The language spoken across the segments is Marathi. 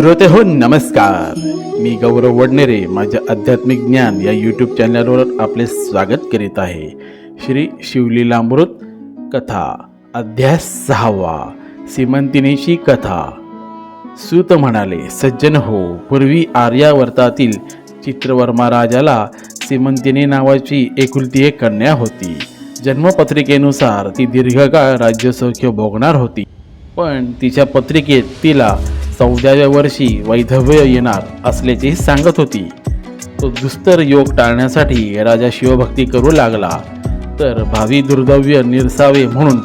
श्रोते हो नमस्कार. मी गौरव वडनेरे माझ्या आध्यात्मिक ज्ञान या यूट्यूब चॅनलवर आपले स्वागत करीत आहे. श्री शिवलीलामृत कथा अध्याय सहावा सीमंतिनीची कथा. सूत म्हणाले सज्जन हो पूर्वी आर्यावर्तातील चित्रवर्मा राजाला सीमंतिनी नावाची एकुलती एक कन्या होती. जन्मपत्रिकेनुसार ती दीर्घकाळ राज्यसौख्य भोगणार होती. पण तिच्या पत्रिकेत तिला चौदाव्या वर्षी वैधव्य येणार असल्याचे सांगत होती. तो दुस्तर योग टाळण्यासाठी राजा शिवभक्ती करू लागला. तर भावी दुर्दव्य निरसावे म्हणून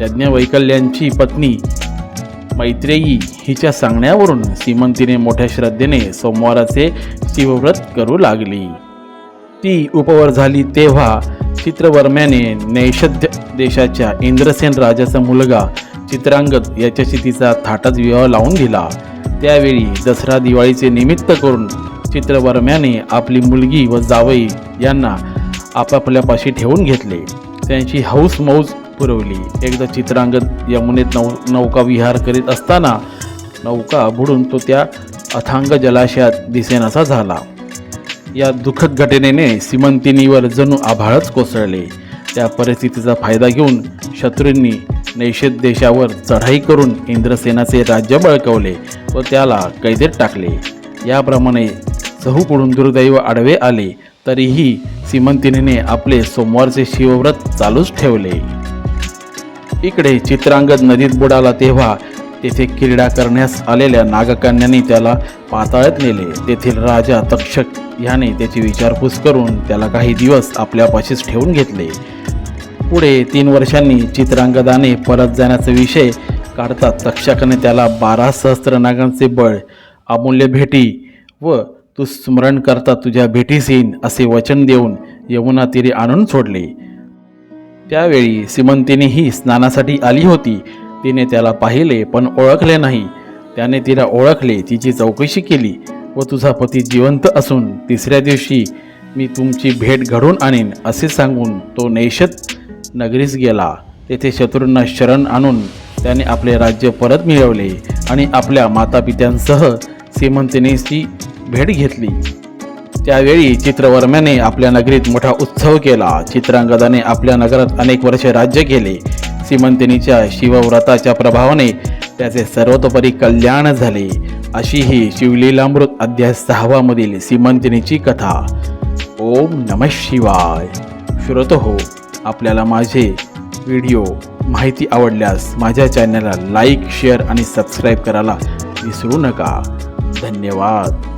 यज्ञवैकल्यांची पत्नी मैत्रेयी हिच्या सांगण्यावरून सीमंतीने मोठ्या श्रद्धेने सोमवाराचे शिवव्रत करू लागली. ती उपवर झाली तेव्हा चित्रवर्म्याने नैषध्य देशाच्या इंद्रसेन राजाचा मुलगा चित्रांगद याच्याशी तिचा थाटाच विवाह लावून दिला त्यावेळी दसरा दिवाळीचे निमित्त करून चित्रवर्म्याने आपली मुलगी व जावई यांना आपापल्यापाशी ठेवून घेतले. त्यांची हौस मौज पुरवली. एकदा चित्रांगद यमुनेत नौ नौका विहार करीत असताना नौका बुडून तो त्या अथांग जलाशयात दिसेनासा झाला. या दुःखद घटनेने सीमंतिनीवर जणू आभाळच कोसळले. त्या परिस्थितीचा फायदा घेऊन शत्रूंनी नैषध देशावर चढाई करून इंद्रसेनाचे राज्य बळकवले व त्याला कैदेत टाकले. याप्रमाणे चहूकडून दुर्दैव आडवे आले तरीही सीमंतिनीने आपले सोमवारचे शिवव्रत चालूच ठेवले. इकडे चित्रांगद नदीत बुडाला तेव्हा तेथे क्रीडा करण्यास आलेल्या नागकन्यांनी त्याला पाताळत नेले. तेथील राजा तक्षक ह्याने त्याची विचारपूस करून त्याला काही दिवस आपल्यापाशीच ठेवून घेतले. पुढे तीन वर्षांनी चित्रांगदाने परत जाण्याचा विषय काढतात. तक्षकाने त्याला बारा सहस्त्र नागांचे बळ अमूल्य भेटी व तू स्मरण करता तुझ्या भेटीस येईन असे वचन देऊन यमुना तिरी आणून सोडले. त्यावेळी सीमंतीने ही स्नानासाठी आली होती. तिने त्याला पाहिले पण ओळखले नाही. त्याने तिला ओळखले तिची चौकशी केली व तुझा पती जिवंत असून तिसऱ्या दिवशी मी तुमची भेट घडवून आणीन असे सांगून तो नैषद नगरीस गेला. तेथे शत्रूंना शरण आणून त्याने आपले राज्य परत मिळवले आणि आपल्या मातापित्यांसह सीमंतिनीची भेट घेतली. त्यावेळी चित्रवर्म्याने आपल्या नगरीत मोठा उत्सव केला. चित्रांगदाने आपल्या नगरात अनेक वर्षे राज्य केले. सीमंतिनीच्या शिवव्रताच्या प्रभावाने त्याचे सर्वतोपरी कल्याण झाले. अशी ही शिवलीलामृत अध्याय सहावामधील सीमंतिनीची कथा. ओम नम शिवाय. श्रोत हो आपल्याला माझे व्हिडिओ माहिती आवडल्यास माझ्या चॅनलला लाईक शेअर आणि सबस्क्राईब करायला विसरू नका. धन्यवाद.